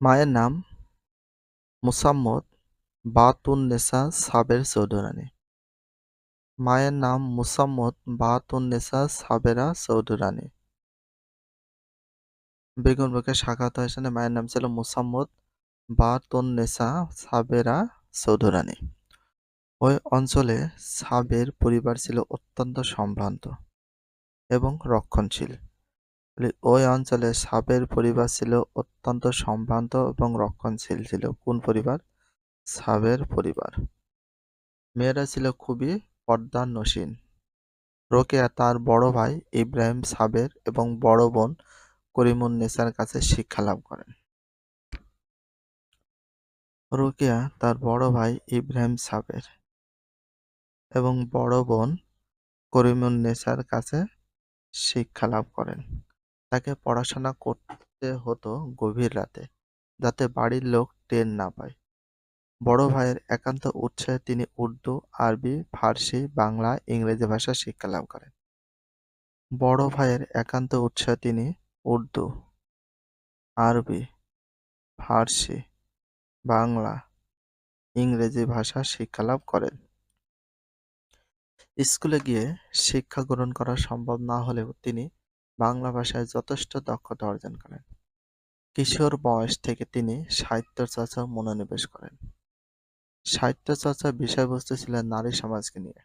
মায়ের নাম মুসাম্মদ বাতুন্নেসা সাবের চৌধুরানী। মায়ের নাম মুসাম্মদ বাতুন্নেসা সাবেরা চৌধুরানী। বেগুন বুকে সাক্ষাৎ মায়ের নাম ছিল মুসাম্মদ বাতুন্নেসা সাবেরা চৌধুরানী। ওই অঞ্চলে সাবের পরিবার ছিল অত্যন্ত সম্ভ্রান্ত এবং রক্ষণশীল। ওই অঞ্চলে সাবের পরিবার ছিল অত্যন্ত সম্ভ্রান্ত এবং রক্ষণশীল ছিল। কোন পরিবার? সাবের পরিবার। মেয়েরা ছিল খুবই পর্দানসীন রোকেয়া তার বড় ভাই ইব্রাহিম সাবের এবং বড় বোন করিমুন নেসার কাছে শিক্ষা লাভ করেন। রোকেয়া তার বড় ভাই ইব্রাহিম সাবের এবং বড় বোন করিমুন নেসার কাছে শিক্ষা লাভ করেন। তাকে পড়াশোনা করতে হতো গভীর রাতে, যাতে বাড়ির লোক টের না পায়। বড় ভাইয়ের একান্ত উৎসাহে তিনি উর্দু, আরবি, ফার্সি, বাংলা, ইংরেজি ভাষা শিক্ষা লাভ করেন। বড় ভাইয়ের একান্ত উৎসাহে তিনি উর্দু, আরবি, ফার্সি, বাংলা, ইংরেজি ভাষা শিক্ষা লাভ করেন। স্কুলে গিয়ে শিক্ষা গ্রহণ করা সম্ভব না হলেও তিনি বাংলা ভাষায় যথেষ্ট দক্ষতা অর্জন করেন। কিশোর বয়স থেকে তিনি সাহিত্য চর্চা মনোনিবেশ করেন। সাহিত্য চর্চার বিষয়বস্তু ছিল নারী সমাজকে নিয়ে।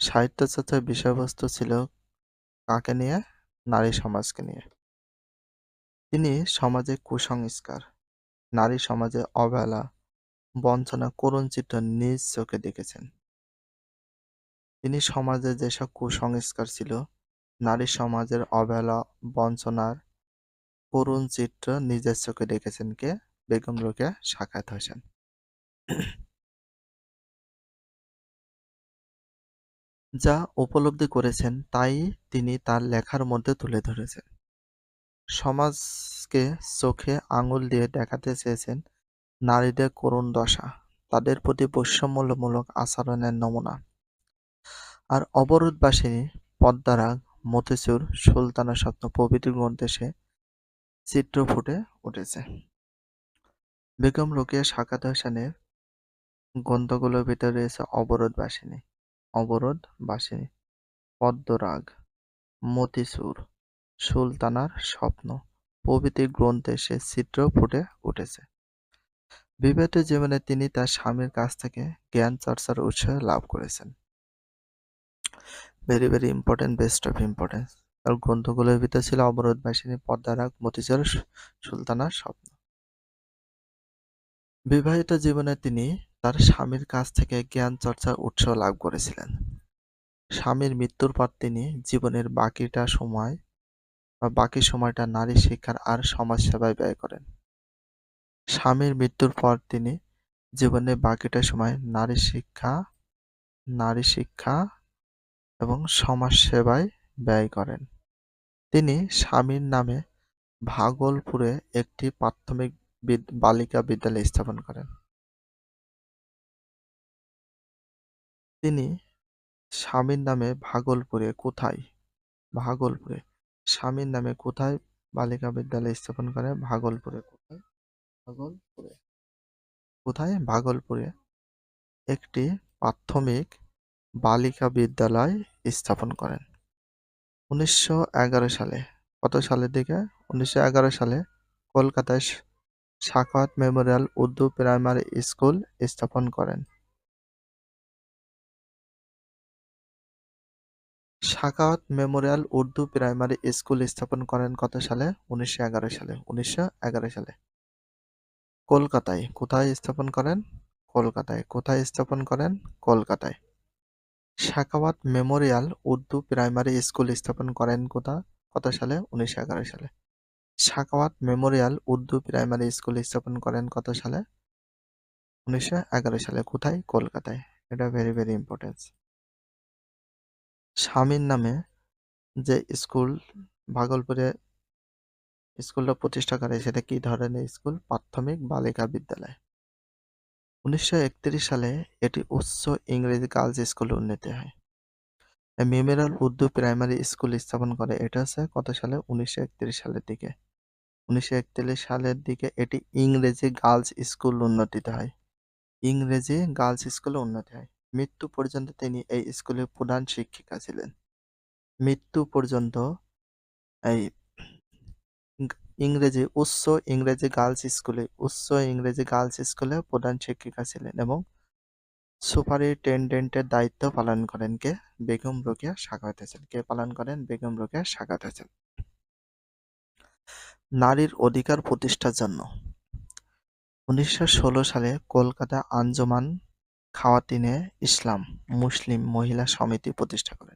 সাহিত্য চর্চার বিষয়বস্তু ছিল কাকে নিয়ে? নারী সমাজকে নিয়ে। তিনি সমাজে কুসংস্কার, নারী সমাজে অবহেলা, বঞ্চনা, করুণ চিত্র নিজ চোখে দেখেছেন। তিনি সমাজে যেসব কুসংস্কার ছিল নারী সমাজের অবহেলা, বঞ্চনার করুণ চিত্র নিজের চোখে দেখেছেন কে? বেগম রোকেয়া সাক্ষাৎ হোসেন। যা উপলব্ধি করেছেন, তাই তিনি তার লেখার মধ্যে তুলে ধরেছেন। সমাজকে চোখে আঙুল দিয়ে দেখাতে চেয়েছেন নারীদের করুণ দশা, তাদের প্রতি বৈষম্যমূলক আচরণের নমুনা। আর অবরোধবাসিনী পদ্মারাগ মতিচুর সুলতানা স্বপ্ন প্রভৃতি গ্রন্থে সে চিত্র ফুটে উঠেছে। বেগম রোকেয়া সাকাত হোসেনের গ্রন্থগুলোর ভিতরে রয়েছে অবরোধ বাসিনী অবরোধ বাসিনী পদ্মরাগ মতিচুর সুলতানার স্বপ্ন প্রভৃতি গ্রন্থে সে চিত্র ফুটে উঠেছে। বিবাহিত জীবনে তিনি তার স্বামীর কাছ থেকে জ্ঞান চর্চার উৎসাহ লাভ করেছেন। Very very important best of importance তার গ্রন্থগুলোর ভিতরে ছিল অবরোধ বাসিনী পদ্মারাগ মতিচুর সুলতানার স্বপ্ন। বিবাহিত জীবনে তিনি তার স্বামীর কাছ থেকে জ্ঞান চর্চার উৎস লাভ করেছিলেন। স্বামীর মৃত্যুর পর তিনি জীবনের বাকিটা সময় বা বাকি সময়টা নারী শিক্ষার আর সমাজ সেবায় ব্যয় করেন। স্বামীর মৃত্যুর পর তিনি জীবনের বাকিটা সময় নারী শিক্ষা নারী শিক্ষা এবং সমাজ সেবায় ব্যয় করেন। তিনি স্বামীর নামে ভাগলপুরে একটি প্রাথমিক বালিকা বিদ্যালয় স্থাপন করেন। তিনি স্বামীর নামে ভাগলপুরে কোথায়? ভাগলপুরে। স্বামীর নামে কোথায় বালিকা বিদ্যালয় স্থাপন করে? ভাগলপুরে কোথায়? ভাগলপুরে। কোথায়? ভাগলপুরে। একটি প্রাথমিক বালিকা বিদ্যালয় স্থাপন করেন। উনিশশো এগারো সালে, কত সালের দিকে? উনিশশো এগারো সালে কলকাতায় Sakhawat memorial Urdu primary school স্থাপন করেন। Sakhawat memorial Urdu primary school স্থাপন করেন কত সালে? উনিশশো এগারো সালে, উনিশশো এগারো সালে। কলকাতায় কোথায় স্থাপন করেন? কলকাতায়। কোথায় স্থাপন করেন? কলকাতায়। Sakhawat memorial Urdu primary school স্থাপন করেন কোথা? কত সালে? উনিশশো এগারো সালে। Sakhawat memorial Urdu primary school স্থাপন করেন কত সালে? উনিশশো এগারো সালে। কোথায়? কলকাতায়। এটা ভেরি ভেরি ইম্পর্টেন্স স্বামীর নামে যে স্কুল, ভাগলপুরে স্কুলটা প্রতিষ্ঠা করে, সেটা কি ধরনের স্কুল? প্রাথমিক বালিকা বিদ্যালয়। উনিশশো একত্রিশ সালে এটি উচ্চ ইংরেজি গার্লস স্কুলে উন্নতি হয়। মেমোরিয়াল উর্দু প্রাইমারি স্কুল স্থাপন করে। এটা হচ্ছে কত সালে? উনিশশো একত্রিশ সালের দিকে। উনিশশো একচল্লিশ সালের দিকে এটি ইংরেজি গার্লস স্কুল উন্নতিতে হয়। ইংরেজি গার্লস স্কুলে উন্নতি হয়। মৃত্যু পর্যন্ত তিনি এই স্কুলের প্রধান শিক্ষিকা ছিলেন। মৃত্যু পর্যন্ত এই ইংরেজি, উচ্চ ইংরেজি গার্লস স্কুলে, উচ্চ ইংরেজি গার্লস স্কুলে প্রধান শিক্ষিকা ছিলেন এবং সুপারিনটেন্ডেন্টের দায়িত্ব পালন করেন। কে? বেগম রোকেয়া হোসেন কে পালন করেন? বেগম রোকেয়া হোসেন নারীর অধিকার প্রতিষ্ঠার জন্য। উনিশশো ষোলো সালে কলকাতা আঞ্জমান খাওয়াতিনে ইসলাম, মুসলিম মহিলা সমিতি প্রতিষ্ঠা করেন।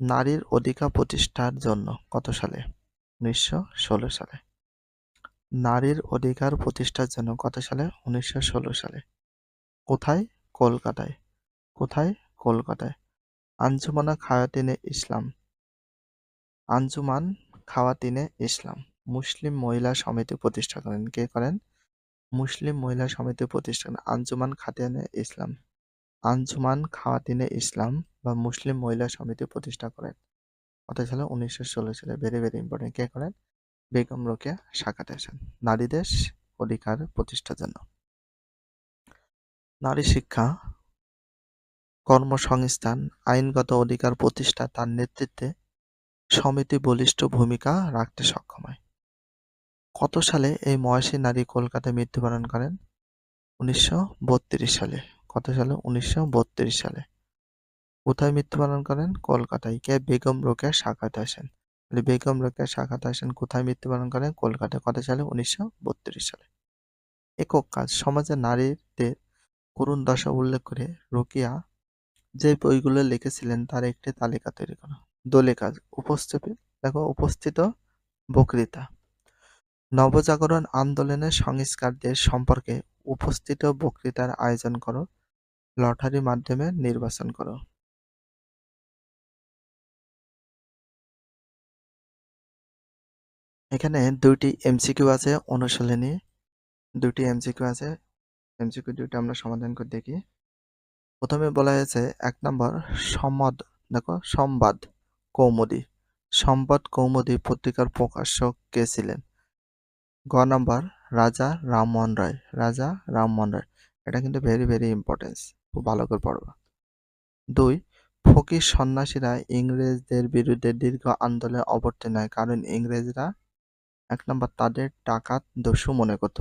নারীর অধিকার প্রতিষ্ঠার জন্য কত সালে? উনিশশো ষোলো সালে। নারীর অধিকার প্রতিষ্ঠার জন্য কত সালে? উনিশশো ষোলো সালে। কোথায়? কলকাতায়। কোথায়? কলকাতায়। আঞ্জুমানা খাওয়াতিনে ইসলাম। আঞ্জুমান খাওয়াতিনে ইসলাম। মুসলিম মহিলা সমিতি প্রতিষ্ঠা করেন। কে করেন? মুসলিম মহিলা সমিতি প্রতিষ্ঠা করেন। আঞ্জুমান খাতিয়ানে ইসলাম। আঞ্জুমান খাওয়াতিনে ইসলাম বা মুসলিম মহিলা সমিতি প্রতিষ্ঠা করেন। কত সালে উনিশশো ষোলো সালে ভেরি ভেরি ইম্পর্টেন্ট কে করেন? বেগম রোকেয়া সাকাত হাসান নারীদের অধিকার প্রতিষ্ঠার জন্য। নারী শিক্ষা, কর্মসংস্থান, আইনগত অধিকার প্রতিষ্ঠা তার নেতৃত্বে সমিতি বলিষ্ঠ ভূমিকা রাখতে সক্ষম হয়। কত সালে এই মহাশী নারী কলকাতায় মৃত্যুবরণ করেন? উনিশশো বত্রিশ সালে। কত সালে? উনিশশো বত্রিশ সালে। কোথায় মৃত্যুবরণ করেন? কলকাতায়। কে? বেগম রোকেয়া সাকাত হাসান। তাহলে বেগম রোকেয়া সাকাত হাসান কোথায় মৃত্যুবরণ করেন? কলকাতায় কত সালে? উনিশশো বত্রিশ সালে। একক কাজ সমাজে নারীদের করুণ দশা উল্লেখ করে রোকিয়া যে বইগুলো লিখেছিলেন তার একটি তালিকা তৈরি করা। দলে কাজ, উপস্থিত, দেখো, উপস্থিত বক্তৃতা। নবজাগরণ আন্দোলনের সংস্কারদের সম্পর্কে উপস্থিত বক্তৃতার আয়োজন করো। লটারি মাধ্যমে নির্বাচন করো। এখানে দুইটি এমসিকিউ আছে অনুশীলনী। দুইটি এমসিকিউ আছে। এমসিকিউ দুইটা আমরা সমাধান করে দেখি। প্রথমে বলা হয়েছে এক নম্বর সম্বাদ দেখো সংবাদ কৌমুদী। সংবাদ কৌমুদী পত্রিকার প্রকাশক কে ছিলেন? গ নম্বর রাজা রামমোহন রায়। রাজা রামমোহন রায়। এটা কিন্তু ভেরি ভেরি ইম্পর্টেন্স খুব ভালো করে পড়বা। দুই, ফকির সন্ন্যাসীরা ইংরেজদের বিরুদ্ধে দীর্ঘ আন্দোলনে অবতীর্ণ হয়। কারণ ইংরেজরা এক নম্বর তাদের ডাকাত দস্যু মনে করত।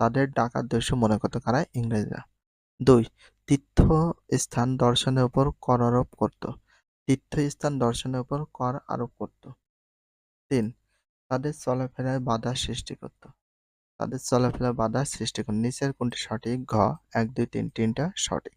তাদের ডাকাত দস্যু মনে করত কারা? ইংরেজরা। দুই, তীর্থস্থান দর্শনের উপর কর আরোপ করত। তীর্থস্থান দর্শনের উপর কর আরোপ করত। তিন, তাদের চলাফেরায় বাধা সৃষ্টি করত। তাদের চলাফেরায় বাধা সৃষ্টি করত। নিচের কোনটি সঠিক? ঘ, এক, দুই, তিন, তিনটা সঠিক।